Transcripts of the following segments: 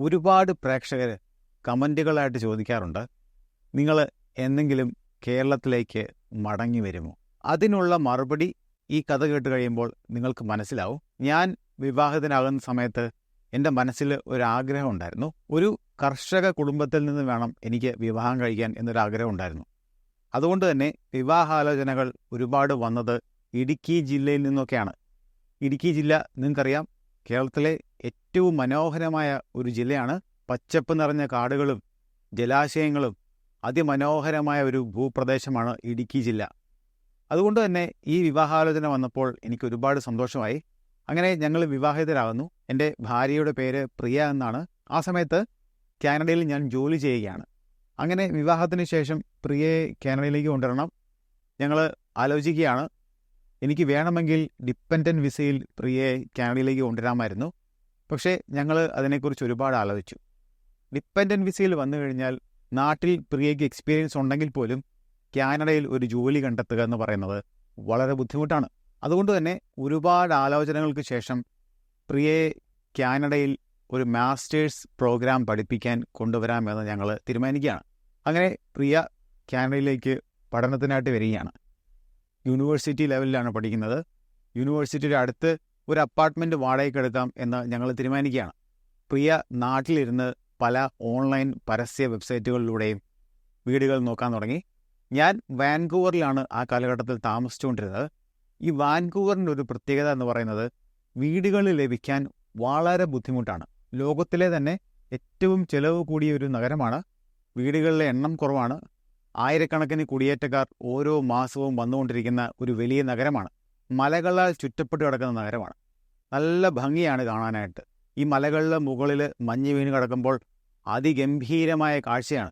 ഒരുപാട് പ്രേക്ഷകർ കമന്റുകളായിട്ട് ചോദിക്കാറുണ്ട്. നിങ്ങൾ എന്തെങ്കിലും കേരളത്തിലേക്ക് മടങ്ങി വരുമോ? അതിനുള്ള മറുപടി ഈ കഥ കേട്ട് കഴിയുമ്പോൾ നിങ്ങൾക്ക് മനസ്സിലാവും. ഞാൻ വിവാഹത്തിനാകുന്ന സമയത്ത് എന്റെ മനസ്സിൽ ഒരാഗ്രഹം ഉണ്ടായിരുന്നു. ഒരു കർഷക കുടുംബത്തിൽ നിന്ന് വേണം എനിക്ക് വിവാഹം കഴിക്കാൻ എന്നൊരാഗ്രഹം ഉണ്ടായിരുന്നു. അതുകൊണ്ട് തന്നെ വിവാഹാലോചനകൾ ഒരുപാട് വന്നത് ഇടുക്കി ജില്ലയിൽ നിന്നൊക്കെയാണ്. ഇടുക്കി ജില്ല നിങ്ങൾക്കറിയാം കേരളത്തിലെ ഏറ്റവും മനോഹരമായ ഒരു ജില്ലയാണ് പച്ചപ്പ് നിറഞ്ഞ കാടുകളും ജലാശയങ്ങളും അതിമനോഹരമായ ഒരു ഭൂപ്രദേശമാണ് ഇടുക്കി ജില്ല. അതുകൊണ്ട് തന്നെ ഈ വിവാഹാലോചന വന്നപ്പോൾ എനിക്ക് ഒരുപാട് സന്തോഷമായി. അങ്ങനെ ഞങ്ങൾ വിവാഹിതരാകുന്നു. എന്റെ ഭാര്യയുടെ പേര് പ്രിയ എന്നാണ്. ആ സമയത്ത് കാനഡയിൽ ഞാൻ ജോലി ചെയ്യുകയാണ്. അങ്ങനെ വിവാഹത്തിന് ശേഷം പ്രിയയെ കാനഡയിലേക്ക് കൊണ്ടുവരണം. ഞങ്ങൾ ആലോചിക്കുകയാണ്. എനിക്ക് വേണമെങ്കിൽ ഡിപ്പെൻഡന്റ് വിസയിൽ പ്രിയയെ കാനഡയിലേക്ക് കൊണ്ടുവരാമായിരുന്നു. പക്ഷേ ഞങ്ങൾ അതിനെക്കുറിച്ച് ഒരുപാട് ആലോചിച്ചു. ഡിപ്പെൻഡന്റ് വിസയിൽ വന്നു കഴിഞ്ഞാൽ നാട്ടിൽ പ്രിയയ്ക്ക് എക്സ്പീരിയൻസ് ഉണ്ടെങ്കിൽ പോലും കാനഡയിൽ ഒരു ജോലി കണ്ടെത്തുക എന്ന് പറയുന്നത് വളരെ ബുദ്ധിമുട്ടാണ്. അതുകൊണ്ട് തന്നെ ഒരുപാട് ആലോചനകൾക്ക് ശേഷം പ്രിയയെ കാനഡയിൽ ഒരു മാസ്റ്റേഴ്സ് പ്രോഗ്രാം പഠിപ്പിക്കാൻ കൊണ്ടുവരാമെന്ന് ഞങ്ങൾ തീരുമാനിക്കുകയാണ്. അങ്ങനെ പ്രിയ കാനഡയിലേക്ക് പഠനത്തിനായിട്ട് വരികയാണ്. യൂണിവേഴ്സിറ്റി ലെവലിലാണ് പഠിക്കുന്നത്. യൂണിവേഴ്സിറ്റിയുടെ അടുത്ത് ഒരു അപ്പാർട്ട്മെന്റ് വാടകയ്ക്ക് എടുക്കാം എന്ന് ഞങ്ങൾ തീരുമാനിക്കുകയാണ്. പ്രിയ നാട്ടിലിരുന്ന് പല ഓൺലൈൻ പരസ്യ വെബ്സൈറ്റുകളിലൂടെയും വീടുകൾ നോക്കാൻ തുടങ്ങി. ഞാൻ വാൻകൂവറിലാണ് ആ കാലഘട്ടത്തിൽ താമസിച്ചുകൊണ്ടിരുന്നത്. ഈ വാൻകൂവറിന്റെ ഒരു പ്രത്യേകത എന്ന് പറയുന്നത് വീടുകൾ ലഭിക്കാൻ വളരെ ബുദ്ധിമുട്ടാണ്. ലോകത്തിലെ തന്നെ ഏറ്റവും ചിലവ് കൂടിയ ഒരു നഗരമാണ്. വീടുകളിലെ എണ്ണം കുറവാണ്. ആയിരക്കണക്കിന് കുടിയേറ്റക്കാർ ഓരോ മാസവും വന്നുകൊണ്ടിരിക്കുന്ന ഒരു വലിയ നഗരമാണ്. മലകളാൽ ചുറ്റപ്പെട്ട് കിടക്കുന്ന നഗരമാണ്. നല്ല ഭംഗിയാണ് കാണാനായിട്ട്. ഈ മലകളുടെ മുകളിൽ മഞ്ഞ് വീണ് കിടക്കുമ്പോൾ അതിഗംഭീരമായ കാഴ്ചയാണ്.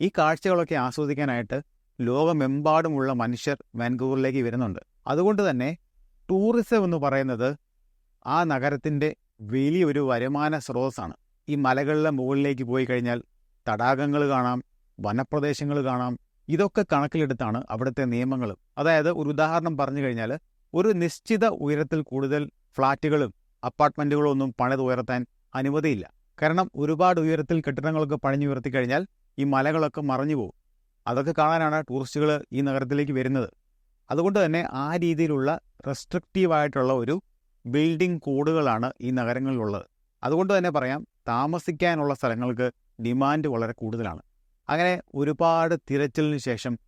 ഈ കാഴ്ചകളൊക്കെ ആസ്വദിക്കാനായിട്ട് ലോകമെമ്പാടുമുള്ള മനുഷ്യർ വാൻകൂവറിലേക്ക് വരുന്നുണ്ട്. അതുകൊണ്ട് തന്നെ ടൂറിസം എന്ന് പറയുന്നത് ആ നഗരത്തിന്റെ വലിയൊരു വരുമാന സ്രോതസ്സാണ്. ഈ മലകളുടെ മുകളിലേക്ക് പോയി കഴിഞ്ഞാൽ തടാകങ്ങൾ കാണാം വനപ്രദേശങ്ങൾ കാണാം. ഇതൊക്കെ കണക്കിലെടുത്താണ് അവിടുത്തെ നിയമങ്ങൾ. അതായത് ഒരു ഉദാഹരണം പറഞ്ഞു കഴിഞ്ഞാൽ ഒരു നിശ്ചിത ഉയരത്തിൽ കൂടുതൽ ഫ്ളാറ്റുകളും അപ്പാർട്ട്മെന്റുകളും ഒന്നും പണിത് ഉയർത്താൻ അനുമതിയില്ല. കാരണം ഒരുപാട് ഉയരത്തിൽ കെട്ടിടങ്ങളൊക്കെ പണിഞ്ഞു ഉയർത്തി കഴിഞ്ഞാൽ ഈ മലകളൊക്കെ മറഞ്ഞു പോകും. അതൊക്കെ കാണാനാണ് ടൂറിസ്റ്റുകൾ ഈ നഗരത്തിലേക്ക് വരുന്നത്. അതുകൊണ്ട് തന്നെ ആ രീതിയിലുള്ള റെസ്ട്രിക്റ്റീവായിട്ടുള്ള ഒരു ബിൽഡിംഗ് കോഡുകളാണ് ഈ നഗരങ്ങളിലുള്ളത്. അതുകൊണ്ട് തന്നെ പറയാം താമസിക്കാനുള്ള സ്ഥലങ്ങൾക്ക് ഡിമാൻഡ് വളരെ കൂടുതലാണ്. അങ്ങനെ ഒരുപാട് തിരച്ചിലിന് ശേഷം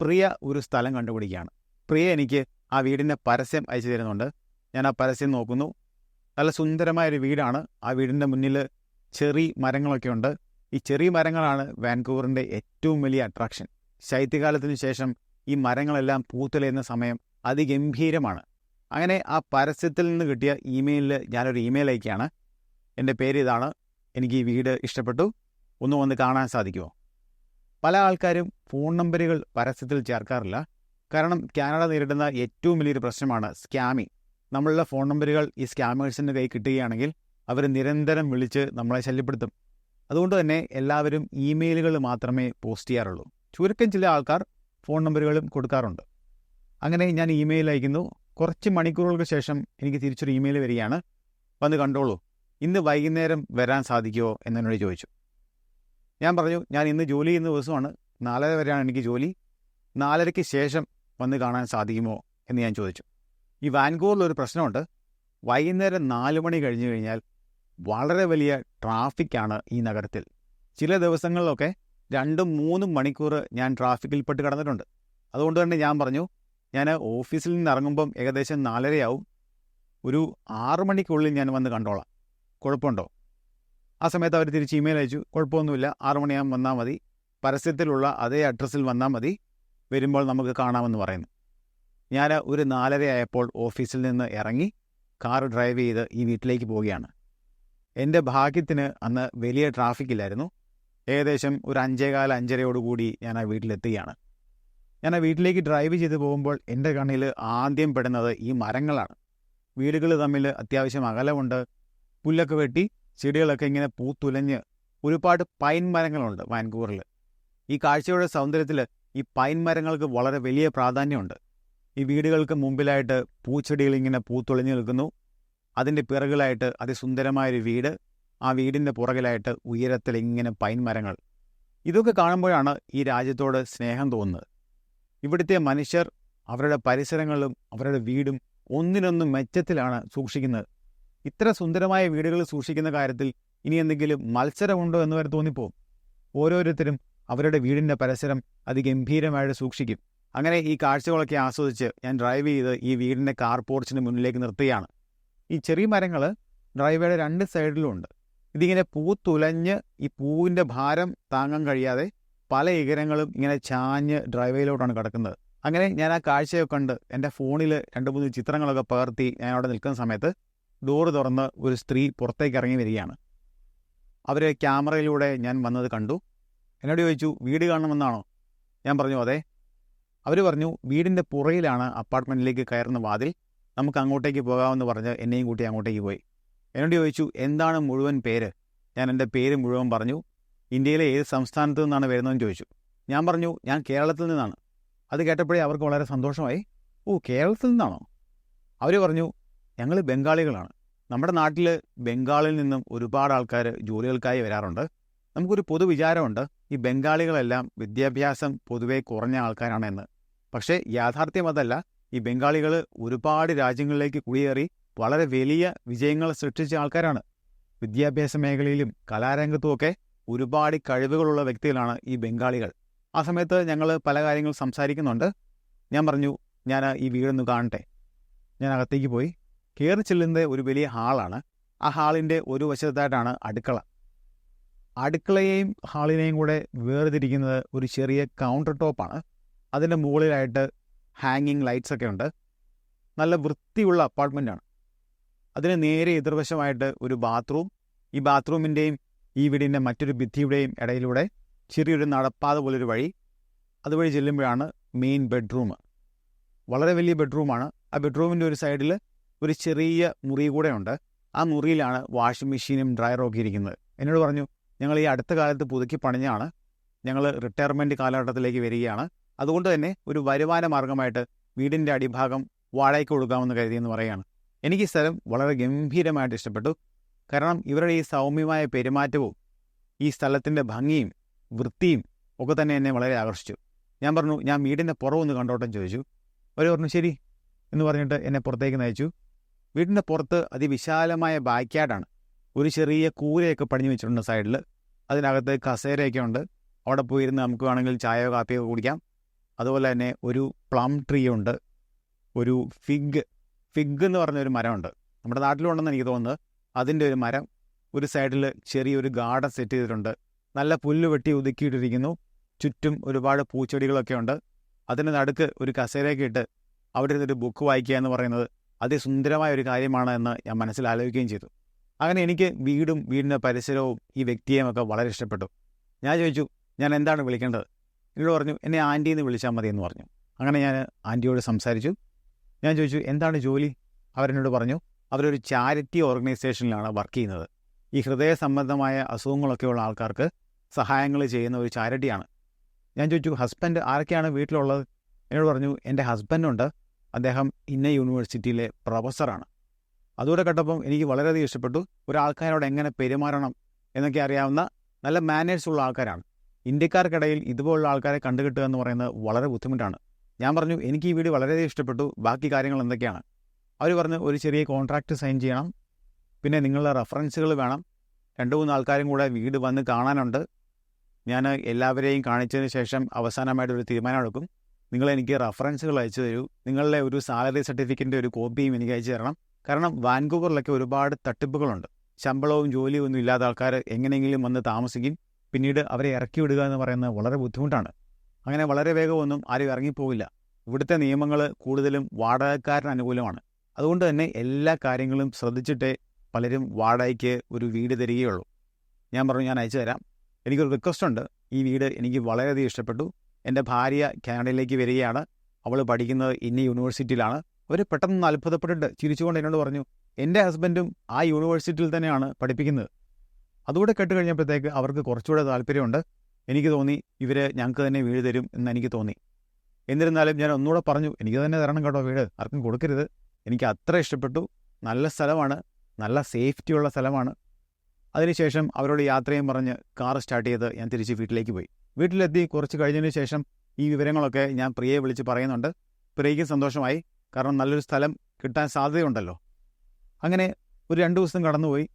പ്രിയ ഒരു സ്ഥലം കണ്ടുപിടിക്കുകയാണ്. പ്രിയ എനിക്ക് ആ വീടിന്റെ പരസ്യം അയച്ചു തരുന്നുണ്ട്. ഞാൻ ആ പരസ്യം നോക്കുന്നു. നല്ല സുന്ദരമായൊരു വീടാണ്. ആ വീടിന്റെ മുന്നിൽ ചെറി മരങ്ങളൊക്കെ ഉണ്ട്. ഈ ചെറിയ മരങ്ങളാണ് വാൻകൂവറിന്റെ ഏറ്റവും വലിയ അട്രാക്ഷൻ. ശൈത്യകാലത്തിന് ശേഷം ഈ മരങ്ങളെല്ലാം പൂത്തുലയുന്ന സമയം അതിഗംഭീരമാണ്. അങ്ങനെ ആ പരസ്യത്തിൽ നിന്ന് കിട്ടിയ ഇമെയിലിൽ ഞാനൊരു ഇമെയിൽ അയക്കുകയാണ്. എന്റെ പേര് ഇതാണ്. എനിക്ക് ഈ വീട് ഇഷ്ടപ്പെട്ടു. ഒന്ന് വന്ന് കാണാൻ സാധിക്കുമോ? പല ആൾക്കാരും ഫോൺ നമ്പറുകൾ പരസ്യത്തിൽ ചേർക്കാറില്ല. കാരണം കാനഡ നേരിടുന്ന ഏറ്റവും വലിയൊരു പ്രശ്നമാണ് സ്കാമിങ് നമ്മളുടെ ഫോൺ നമ്പറുകൾ ഈ സ്കാമേഴ്സിന്റെ കൈ കിട്ടുകയാണെങ്കിൽ അവർ നിരന്തരം വിളിച്ച് നമ്മളെ ശല്യപ്പെടുത്തും. അതുകൊണ്ട് തന്നെ എല്ലാവരും ഇമെയിലുകൾ മാത്രമേ പോസ്റ്റ് ചെയ്യാറുള്ളൂ. ചുരുക്കം ചില ആൾക്കാർ ഫോൺ നമ്പറുകളും കൊടുക്കാറുണ്ട്. അങ്ങനെ ഞാൻ ഇമെയിൽ അയക്കുന്നു. കുറച്ച് മണിക്കൂറുകൾക്ക് ശേഷം എനിക്ക് തിരിച്ചൊരു ഇമെയിൽ വരികയാണ്. വന്ന് കണ്ടോളൂ. ഇന്ന് വൈകുന്നേരം വരാൻ സാധിക്കുമോ എന്നോട് ചോദിച്ചു. ഞാൻ പറഞ്ഞു ഞാൻ ഇന്ന് ജോലി ചെയ്യുന്ന ദിവസമാണ്. നാലര വരെയാണ് എനിക്ക് ജോലി. നാലരയ്ക്ക് ശേഷം വന്ന് കാണാൻ സാധിക്കുമോ? എന്ന് ഞാൻ ചോദിച്ചു. ഈ വാൻകൂവറിലൊരു പ്രശ്നമുണ്ട്. വൈകുന്നേരം നാല് മണി കഴിഞ്ഞു കഴിഞ്ഞാൽ വളരെ വലിയ ട്രാഫിക്കാണ് ഈ നഗരത്തിൽ. ചില ദിവസങ്ങളിലൊക്കെ രണ്ടും മൂന്നും മണിക്കൂർ ഞാൻ ട്രാഫിക്കിൽപ്പെട്ട് കിടന്നിട്ടുണ്ട്. അതുകൊണ്ട് തന്നെ ഞാൻ പറഞ്ഞു ഞാൻ ഓഫീസിൽ നിന്ന് ഇറങ്ങുമ്പം ഏകദേശം നാലരയാവും. ഒരു ആറു മണിക്കുള്ളിൽ ഞാൻ വന്ന് കണ്ടോളാം. കുഴപ്പമുണ്ടോ? ആ സമയത്ത് അവർ തിരിച്ച് ഇമെയിൽ അയച്ചു. കുഴപ്പമൊന്നുമില്ല. ആറു മണിയാകുമ്പോൾ വന്നാൽ മതി. പരസ്യത്തിലുള്ള അതേ അഡ്രസ്സിൽ വന്നാൽ മതി. വരുമ്പോൾ നമുക്ക് കാണാമെന്ന് പറയുന്നു. ഞാൻ ഒരു നാലര ആയപ്പോൾ ഓഫീസിൽ നിന്ന് ഇറങ്ങി കാർ ഡ്രൈവ് ചെയ്ത് ഈ വീട്ടിലേക്ക് പോവുകയാണ്. എന്റെ ഭാഗ്യത്തിന് അന്ന് വലിയ ട്രാഫിക് ഇല്ലായിരുന്നു. ഏകദേശം ഒരു അഞ്ചേകാല അഞ്ചരയോടുകൂടി ഞാൻ ആ വീട്ടിലെത്തുകയാണ്. ഞാൻ ആ വീട്ടിലേക്ക് ഡ്രൈവ് ചെയ്ത് പോകുമ്പോൾ എന്റെ കണ്ണിൽ ആദ്യം പെടുന്നത് ഈ മരങ്ങളാണ്. വീടുകൾ തമ്മിൽ അത്യാവശ്യം അകലമുണ്ട്. പുല്ലൊക്കെ വെട്ടി ചെടികളൊക്കെ ഇങ്ങനെ പൂത്തുലഞ്ഞ് ഒരുപാട് പൈൻ മരങ്ങളുണ്ട് വാൻകൂവറിൽ ഈ കാഴ്ചയുടെ സൗന്ദര്യത്തിൽ ഈ പൈൻ മരങ്ങൾക്ക് വളരെ വലിയ പ്രാധാന്യമുണ്ട്. ഈ വീടുകൾക്ക് മുമ്പിലായിട്ട് പൂച്ചെടികൾ ഇങ്ങനെ പൂത്തുളഞ്ഞു നിൽക്കുന്നു. അതിന്റെ പിറകിലായിട്ട് അതിസുന്ദരമായൊരു വീട്. ആ വീടിന്റെ പുറകിലായിട്ട് ഉയരത്തിൽ ഇങ്ങനെ പൈൻ മരങ്ങൾ. ഇതൊക്കെ കാണുമ്പോഴാണ് ഈ രാജ്യത്തോട് സ്നേഹം തോന്നുന്നത്. ഇവിടുത്തെ മനുഷ്യർ അവരുടെ പരിസരങ്ങളും അവരുടെ വീടും ഒന്നിനൊന്നും മെച്ചത്തിലാണ് സൂക്ഷിക്കുന്നത്. ഇത്ര സുന്ദരമായ വീടുകൾ സൂക്ഷിക്കുന്ന കാര്യത്തിൽ ഇനി എന്തെങ്കിലും മത്സരമുണ്ടോ എന്ന് വരെ തോന്നിപ്പോകും ഓരോരുത്തരും അവരുടെ വീടിന്റെ പരിസരം അതിഗംഭീരമായിട്ട് സൂക്ഷിക്കും. അങ്ങനെ ഈ കാഴ്ചകളൊക്കെ ആസ്വദിച്ച് ഞാൻ ഡ്രൈവ് ചെയ്ത് ഈ വീടിന്റെ കാർ പോർച്ചിന് മുന്നിലേക്ക് നിർത്തുകയാണ്. ഈ ചെറിയ മരങ്ങൾ ഡ്രൈവേയുടെ രണ്ട് സൈഡിലും ഉണ്ട്. ഇതിങ്ങനെ തുലഞ്ഞ് ഈ പൂവിന്റെ ഭാരം താങ്ങാൻ കഴിയാതെ പല ഇകരങ്ങളും ഇങ്ങനെ ചാഞ്ഞ് ഡ്രൈവേയിലോട്ടാണ് കിടക്കുന്നത്. അങ്ങനെ ഞാൻ ആ കാഴ്ചയൊക്കെ കണ്ട് എന്റെ ഫോണിൽ രണ്ട് മൂന്ന് ചിത്രങ്ങളൊക്കെ പകർത്തി ഞാൻ അവിടെ നിൽക്കുന്ന സമയത്ത് ഡോറ് തുറന്ന് ഒരു സ്ത്രീ പുറത്തേക്ക് ഇറങ്ങി വരികയാണ്. അവർ ക്യാമറയിലൂടെ ഞാൻ വന്നത് കണ്ടു. എന്നോട് ചോദിച്ചു വീട് കാണണമെന്നാണോ? ഞാൻ പറഞ്ഞു അതെ. അവർ പറഞ്ഞു വീടിന്റെ പുറയിലാണ് അപ്പാർട്ട്മെന്റിലേക്ക് കയറുന്ന വാതിൽ. നമുക്ക് അങ്ങോട്ടേക്ക് പോകാമെന്ന് പറഞ്ഞ് എന്നെയും കൂട്ടി അങ്ങോട്ടേക്ക് പോയി. എന്നോട് ചോദിച്ചു എന്താണ് മുഴുവൻ പേര്? ഞാൻ എന്റെ പേര് മുഴുവൻ പറഞ്ഞു ഇന്ത്യയിലെ ഏത് സംസ്ഥാനത്തു നിന്നാണ് വരുന്നതെന്ന് ചോദിച്ചു. ഞാൻ പറഞ്ഞു ഞാൻ കേരളത്തിൽ നിന്നാണ്. അത് കേട്ടപ്പോഴേ അവർക്ക് വളരെ സന്തോഷമായി ഓ കേരളത്തിൽ നിന്നാണോ? അവർ പറഞ്ഞു ഞങ്ങൾ ബംഗാളികളാണ്. നമ്മുടെ നാട്ടിൽ ബംഗാളിൽ നിന്നും ഒരുപാട് ആൾക്കാർ ജോലികൾക്കായി വരാറുണ്ട്. നമുക്കൊരു പൊതുവിചാരമുണ്ട്. ഈ ബംഗാളികളെല്ലാം വിദ്യാഭ്യാസം പൊതുവെ കുറഞ്ഞ ആൾക്കാരാണെന്ന്. പക്ഷേ യാഥാർത്ഥ്യം അതല്ല ഈ ബംഗാളികൾ ഒരുപാട് രാജ്യങ്ങളിലേക്ക് കുടിയേറി വളരെ വലിയ വിജയങ്ങൾ സൃഷ്ടിച്ച ആൾക്കാരാണ്. വിദ്യാഭ്യാസ മേഖലയിലും കലാരംഗത്തുമൊക്കെ ഒരുപാട് കഴിവുകളുള്ള വ്യക്തികളാണ് ഈ ബംഗാളികൾ. ആ സമയത്ത് ഞങ്ങൾ പല കാര്യങ്ങൾ സംസാരിക്കുന്നുണ്ട്. ഞാൻ പറഞ്ഞു ഞാൻ ഈ വീടൊന്ന് കാണട്ടെ. ഞാൻ അകത്തേക്ക് പോയി കയറി ചെല്ലുന്നത് ഒരു വലിയ ഹാളാണ്. ആ ഹാളിന്റെ ഒരു വശത്തായിട്ടാണ് അടുക്കള. അടുക്കളയെയും ഹാളിനെയും കൂടെ വേർതിരിക്കുന്നത് ഒരു ചെറിയ കൗണ്ടർ ടോപ്പാണ് അതിന്റെ മുകളിലായിട്ട് ഹാങ്ങിങ് ലൈറ്റ്സ് ഒക്കെ ഉണ്ട്. നല്ല വൃത്തിയുള്ള അപ്പാർട്ട്മെന്റാണ് അതിന് നേരെ എതിർവശമായിട്ട് ഒരു ബാത്റൂം ഈ ബാത്റൂമിന്റെയും ഈ വീടിന്റെ മറ്റൊരു ഭിത്തിയുടെയും ഇടയിലൂടെ ചെറിയൊരു നടപ്പാത പോലൊരു വഴി. അതുവഴി ചെല്ലുമ്പോഴാണ് മെയിൻ ബെഡ്റൂം വളരെ വലിയ ബെഡ്റൂമാണ് ആ ബെഡ്റൂമിന്റെ ഒരു സൈഡിൽ ഒരു ചെറിയ മുറി കൂടെ ഉണ്ട് ആ മുറിയിലാണ് വാഷിംഗ് മെഷീനും ഡ്രയറും ഒക്കെ ഇരിക്കുന്നത്. എന്നോട് പറഞ്ഞു ഞങ്ങൾ ഈ അടുത്ത കാലത്ത് പുതുക്കി പണിഞ്ഞാണ്. ഞങ്ങൾ റിട്ടയർമെന്റ് കാലഘട്ടത്തിലേക്ക് വരികയാണ്. അതുകൊണ്ട് തന്നെ ഒരു വരുമാന മാർഗമായിട്ട് വീടിന്റെ അടിഭാഗം വാടകയ്ക്ക് കൊടുക്കാമെന്ന് കരുതിയെന്ന് പറയുകയാണ്. എനിക്ക് ഈ സ്ഥലം വളരെ ഗംഭീരമായിട്ട് ഇഷ്ടപ്പെട്ടു. കാരണം ഇവരുടെ ഈ സൗമ്യമായ പെരുമാറ്റവും ഈ സ്ഥലത്തിന്റെ ഭംഗിയും വൃത്തിയും ഒക്കെ തന്നെ എന്നെ വളരെ ആകർഷിച്ചു. ഞാൻ പറഞ്ഞു ഞാൻ വീടിന്റെ പുറമൊന്ന് കണ്ടോട്ടം ചോദിച്ചു. അവർ പറഞ്ഞു ശരി എന്ന് പറഞ്ഞിട്ട് എന്നെ പുറത്തേക്ക് നയിച്ചു. വീടിന്റെ പുറത്ത് അതിവിശാലമായ ബാക്ക്യാർഡാണ്. ഒരു ചെറിയ കൂരയൊക്കെ പണിഞ്ഞു വെച്ചിട്ടുണ്ട് സൈഡിൽ. അതിനകത്ത് കസേരയൊക്കെ ഉണ്ട്. അവിടെ പോയിരുന്ന് നമുക്ക് വേണമെങ്കിൽ ചായയോ കാപ്പിയോ കുടിക്കാം. അതുപോലെ തന്നെ ഒരു പ്ലം ട്രീ ഉണ്ട്. ഒരു ഫിഗ് ഫിഗ് എന്ന് പറഞ്ഞൊരു മരമുണ്ട്. നമ്മുടെ നാട്ടിലുണ്ടെന്ന് എനിക്ക് തോന്നുന്നത് അതിന്റെ ഒരു മരം ഒരു സൈഡിൽ ചെറിയൊരു ഗാർഡൻ സെറ്റ് ചെയ്തിട്ടുണ്ട്. നല്ല പുല്ല് വെട്ടി ഒതുക്കിയിട്ടിരിക്കുന്നു. ചുറ്റും ഒരുപാട് പൂച്ചെടികളൊക്കെ ഉണ്ട്. അതിന് നടുക്ക് ഒരു കസേരയൊക്കെ ഇട്ട് അവിടെ ഇരുന്നൊരു ബുക്ക് വായിക്കുക എന്ന് പറയുന്നത് അതിസുന്ദരമായ ഒരു കാര്യമാണ് എന്ന് ഞാൻ മനസ്സിൽ ആലോചിക്കുകയും ചെയ്തു. അങ്ങനെ എനിക്ക് വീടും വീടിന്റെ പരിസരവും ഈ വ്യക്തിയെയും ഒക്കെ വളരെ ഇഷ്ടപ്പെട്ടു. ഞാൻ ചോദിച്ചു ഞാൻ എന്താണ് വിളിക്കേണ്ടത്? എന്നോട് പറഞ്ഞു എന്നെ ആന്റി എന്ന് വിളിച്ചാൽ മതി എന്ന് പറഞ്ഞു. അങ്ങനെ ഞാൻ ആന്റിയോട് സംസാരിച്ചു. ഞാൻ ചോദിച്ചു എന്താണ് ജോലി? അവരെന്നോട് പറഞ്ഞു അവരൊരു ചാരിറ്റി ഓർഗനൈസേഷനിലാണ് വർക്ക് ചെയ്യുന്നത്. ഈ ഹൃദയ സംബന്ധമായ അസുഖങ്ങളൊക്കെ ഉള്ള ആൾക്കാർക്ക് സഹായങ്ങൾ ചെയ്യുന്ന ഒരു ചാരിറ്റിയാണ്. ഞാൻ ചോദിച്ചു ഹസ്ബൻഡ് ആരൊക്കെയാണ് വീട്ടിലുള്ളത്? എന്നോട് പറഞ്ഞു എന്റെ ഹസ്ബൻഡുണ്ട്. അദ്ദേഹം ഇന്ന യൂണിവേഴ്സിറ്റിയിലെ പ്രൊഫസറാണ്. അതുകൂടെ കേട്ടപ്പം എനിക്ക് വളരെയധികം ഇഷ്ടപ്പെട്ടു. ഒരാൾക്കാരോട് എങ്ങനെ പെരുമാറണം എന്നൊക്കെ അറിയാവുന്ന നല്ല മാനേഴ്സ് ഉള്ള ആൾക്കാരാണ്. ഇന്ത്യക്കാർക്കിടയിൽ ഇതുപോലുള്ള ആൾക്കാരെ കണ്ടുകിട്ടുക എന്ന് പറയുന്നത് വളരെ ബുദ്ധിമുട്ടാണ്. ഞാൻ പറഞ്ഞു എനിക്ക് ഈ വീട് വളരെയധികം ഇഷ്ടപ്പെട്ടു. ബാക്കി കാര്യങ്ങൾ എന്തൊക്കെയാണ്? അവർ പറഞ്ഞു ഒരു ചെറിയ കോൺട്രാക്റ്റ് സൈൻ ചെയ്യണം. പിന്നെ നിങ്ങളുടെ റെഫറൻസുകൾ വേണം. രണ്ട് മൂന്ന് ആൾക്കാരും കൂടെ വീട് വന്ന് കാണാനുണ്ട്. ഞാൻ എല്ലാവരെയും കാണിച്ചതിന് ശേഷം അവസാനമായിട്ട് ഒരു തീരുമാനം എടുക്കും. നിങ്ങൾ എനിക്ക് റഫറൻസുകൾ അയച്ചു തരൂ. നിങ്ങളുടെ ഒരു സാലറി സർട്ടിഫിക്കറ്റിന്റെ ഒരു കോപ്പിയും എനിക്ക് അയച്ചു തരണം. കാരണം വാൻകൂവറിലൊക്കെ ഒരുപാട് തട്ടിപ്പുകളുണ്ട്. ശമ്പളവും ജോലിയും ഒന്നും ഇല്ലാത്ത ആൾക്കാർ എങ്ങനെയെങ്കിലും വന്ന് താമസിക്കും. പിന്നീട് അവരെ ഇറക്കി വിടുക എന്ന് പറയുന്നത് വളരെ ബുദ്ധിമുട്ടാണ്. അങ്ങനെ വളരെ വേഗമൊന്നും ആരും ഇറങ്ങിപ്പോവില്ല. ഇവിടുത്തെ നിയമങ്ങൾ കൂടുതലും വാടകക്കാരന് അനുകൂലമാണ്. അതുകൊണ്ട് തന്നെ എല്ലാ കാര്യങ്ങളും ശ്രദ്ധിച്ചിട്ടേ പലരും വാടകയ്ക്ക് ഒരു വീട് തരികയുള്ളൂ. ഞാൻ പറഞ്ഞു ഞാൻ അയച്ചു തരാം. എനിക്കൊരു റിക്വസ്റ്റ് ഉണ്ട്. ഈ വീട് എനിക്ക് വളരെയധികം ഇഷ്ടപ്പെട്ടു. എന്റെ ഭാര്യ കാനഡയിലേക്ക് വരികയാണ്. അവൾ പഠിക്കുന്നത് ഇന്ന യൂണിവേഴ്സിറ്റിയിലാണ്. അവർ പെട്ടെന്ന് അത്ഭുതപ്പെട്ടിട്ട് ചിരിച്ചുകൊണ്ട് എന്നോട് പറഞ്ഞു എന്റെ ഹസ്ബൻഡും ആ യൂണിവേഴ്സിറ്റിയിൽ തന്നെയാണ് പഠിപ്പിക്കുന്നത്. അതുകൂടെ കേട്ട് കഴിഞ്ഞപ്പോഴത്തേക്ക് അവർക്ക് കുറച്ചുകൂടെ താല്പര്യമുണ്ട്. എനിക്ക് തോന്നി ഇവർ ഞങ്ങൾക്ക് തന്നെ വീട് തരും എന്ന് എനിക്ക് തോന്നി. എന്നിരുന്നാലും ഞാൻ ഒന്നുകൂടെ പറഞ്ഞു എനിക്ക് തന്നെ തരണം കേട്ടോ വീട് ആർക്കും കൊടുക്കരുത്. എനിക്ക് അത്ര ഇഷ്ടപ്പെട്ടു. നല്ല സ്ഥലമാണ് നല്ല സേഫ്റ്റിയുള്ള സ്ഥലമാണ്. അതിനുശേഷം അവരോട് യാത്രയും പറഞ്ഞ് കാർ സ്റ്റാർട്ട് ചെയ്ത് ഞാൻ തിരിച്ച് വീട്ടിലേക്ക് പോയി. വീട്ടിലെത്തി കുറച്ച് കഴിഞ്ഞതിന് ശേഷം ഈ വിവരങ്ങളൊക്കെ ഞാൻ പ്രിയയെ വിളിച്ച് പറയുന്നുണ്ട്. പ്രിയയ്ക്ക് സന്തോഷമായി. കാരണം നല്ലൊരു സ്ഥലം കിട്ടാൻ സാധ്യതയുണ്ടല്ലോ. അങ്ങനെ ഒരു രണ്ട് ദിവസം കടന്നുപോയി.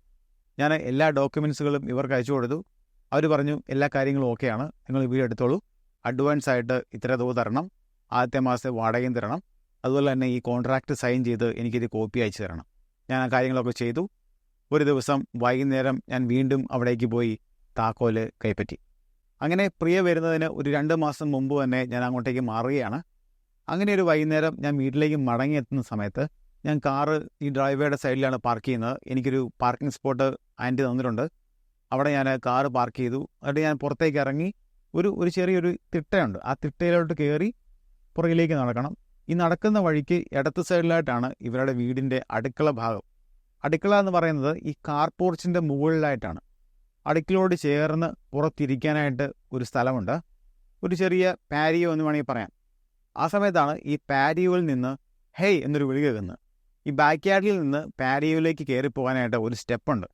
ഞാൻ എല്ലാ ഡോക്യുമെൻസുകളും ഇവർക്ക് അയച്ചു കൊടുത്തു. അവർ പറഞ്ഞു എല്ലാ കാര്യങ്ങളും ഓക്കെയാണ്. നിങ്ങൾ വീട് എടുത്തോളൂ. അഡ്വാൻസ് ആയിട്ട് ഇത്ര തുക തരണം. ആദ്യത്തെ മാസത്തെ വാടകയും തരണം. അതുപോലെ തന്നെ ഈ കോൺട്രാക്റ്റ് സൈൻ ചെയ്ത് എനിക്കിത് കോപ്പി അയച്ചു തരണം. ഞാൻ ആ കാര്യങ്ങളൊക്കെ ചെയ്തു. ഒരു ദിവസം വൈകുന്നേരം ഞാൻ വീണ്ടും അവിടേക്ക് പോയി താക്കോൽ കൈപ്പറ്റി. അങ്ങനെ പ്രിയ വരുന്നതിന് ഒരു രണ്ട് മാസം മുമ്പ് തന്നെ ഞാൻ അങ്ങോട്ടേക്ക് മാറുകയാണ്. അങ്ങനെ ഒരു വൈകുന്നേരം ഞാൻ വീട്ടിലേക്ക് മടങ്ങിയെത്തുന്ന സമയത്ത് ഞാൻ കാറ് ഈ ഡ്രൈവേയുടെ സൈഡിലാണ് പാർക്ക് ചെയ്യുന്നത്. എനിക്കൊരു പാർക്കിംഗ് സ്പോട്ട് ആന്റി തന്നിട്ടുണ്ട്. അവിടെ ഞാൻ കാറ് പാർക്ക് ചെയ്തു. എന്നിട്ട് ഞാൻ പുറത്തേക്ക് ഇറങ്ങി ഒരു ഒരു ചെറിയൊരു തിട്ടയുണ്ട്. ആ തിട്ടയിലോട്ട് കയറി പുറകിലേക്ക് നടക്കണം. ഈ നടക്കുന്ന വഴിക്ക് ഇടത്ത് സൈഡിലായിട്ടാണ് ഇവരുടെ വീടിന്റെ അടുക്കള ഭാഗം. അടുക്കള എന്ന് പറയുന്നത് ഈ കാർ പോർച്ചിന്റെ മുകളിലായിട്ടാണ്. അടുക്കളയോട് ചേർന്ന് പുറത്തിരിക്കാനായിട്ട് ഒരു സ്ഥലമുണ്ട്. ഒരു ചെറിയ പാരിയോ എന്ന് വേണമെങ്കിൽ പറയാം. ആ സമയത്താണ് ഈ പാരിയോയിൽ നിന്ന് ഹേയ് എന്നൊരു വിളി കേൾക്കുന്നത്. ഈ ബാക്ക് യാർഡിൽ നിന്ന് പാരിയോയിലേക്ക് കയറി പോകാനായിട്ട് ഒരു സ്റ്റെപ്പുണ്ട്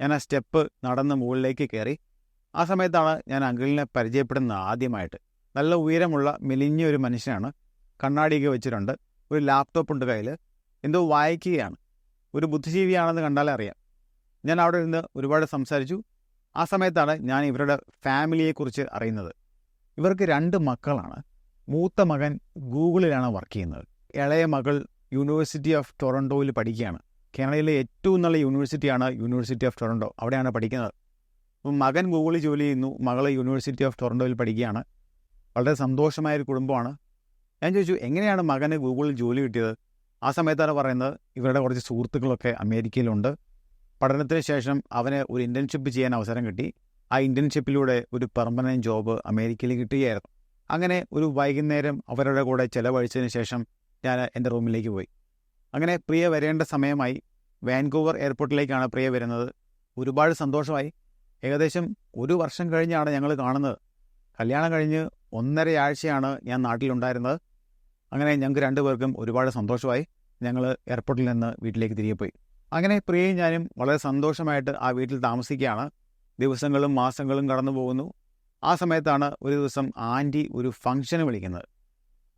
ഞാൻ ആ സ്റ്റെപ്പ് നടന്ന് മുകളിലേക്ക് കയറി. ആ സമയത്താണ് ഞാൻ അങ്കിളിനെ പരിചയപ്പെടുന്നത് ആദ്യമായിട്ട്. നല്ല ഉയരമുള്ള മെലിഞ്ഞ ഒരു മനുഷ്യനാണ്. കണ്ണാടിയൊക്കെ വെച്ചിട്ടുണ്ട്. ഒരു ലാപ്ടോപ്പ് ഉണ്ട് കയ്യിൽ എന്തോ വായിക്കുകയാണ്. ഒരു ബുദ്ധിജീവിയാണെന്ന് കണ്ടാലേ അറിയാം. ഞാൻ അവിടെ ഇരുന്ന് ഒരുപാട് സംസാരിച്ചു. ആ സമയത്താണ് ഞാൻ ഇവരുടെ ഫാമിലിയെക്കുറിച്ച് അറിയുന്നത്. ഇവർക്ക് രണ്ട് മക്കളാണ്. മൂത്ത മകൻ ഗൂഗിളിലാണ് വർക്ക് ചെയ്യുന്നത്. ഇളയ മകൾ യൂണിവേഴ്സിറ്റി ഓഫ് ടൊറൻഡോയിൽ പഠിക്കുകയാണ്. കാനഡയിലെ ഏറ്റവും നല്ല യൂണിവേഴ്സിറ്റിയാണ് യൂണിവേഴ്സിറ്റി ഓഫ് ടൊറൻഡോ അവിടെയാണ് പഠിക്കുന്നത്. മകൻ ഗൂഗിളിൽ ജോലി ചെയ്യുന്നു. മകൾ യൂണിവേഴ്സിറ്റി ഓഫ് ടൊറൻഡോയിൽ പഠിക്കുകയാണ്. വളരെ സന്തോഷമായൊരു കുടുംബമാണ്. ഞാൻ ചോദിച്ചു എങ്ങനെയാണ് മകന് ഗൂഗിളിൽ ജോലി കിട്ടിയത്? ആ സമയത്താണ് പറയുന്നത് ഇവരുടെ കുറച്ച് സുഹൃത്തുക്കളൊക്കെ അമേരിക്കയിലുണ്ട്. പഠനത്തിന് ശേഷം അവന് ഒരു ഇന്റേൺഷിപ്പ് ചെയ്യാൻ അവസരം കിട്ടി. ആ ഇന്റേൺഷിപ്പിലൂടെ ഒരു പെർമനന്റ് ജോബ് അമേരിക്കയിൽ കിട്ടുകയായിരുന്നു. അങ്ങനെ ഒരു വൈകുന്നേരം അവരുടെ കൂടെ ചിലവഴിച്ചതിന് ശേഷം ഞാൻ എന്റെ റൂമിലേക്ക് പോയി. അങ്ങനെ പ്രിയ വരേണ്ട സമയമായി. വാൻകൂവർ എയർപോർട്ടിലേക്കാണ് പ്രിയ വരുന്നത്. ഒരുപാട് സന്തോഷമായി. ഏകദേശം ഒരു വർഷം കഴിഞ്ഞാണ് ഞങ്ങൾ കാണുന്നത്. കല്യാണം കഴിഞ്ഞ് ഒന്നര ആഴ്ചയാണ് ഞാൻ നാട്ടിലുണ്ടായിരുന്നത്. അങ്ങനെ ഞങ്ങൾക്ക് രണ്ടുപേർക്കും ഒരുപാട് സന്തോഷമായി. ഞങ്ങൾ എയർപോർട്ടിൽ നിന്ന് വീട്ടിലേക്ക് തിരികെ പോയി. അങ്ങനെ പ്രിയയും ഞാനും വളരെ സന്തോഷമായിട്ട് ആ വീട്ടിൽ താമസിക്കുകയാണ്. ദിവസങ്ങളും മാസങ്ങളും കടന്നു പോകുന്നു. ആ സമയത്താണ് ഒരു ദിവസം ആന്റി ഒരു ഫംഗ്ഷന് വിളിക്കുന്നത്.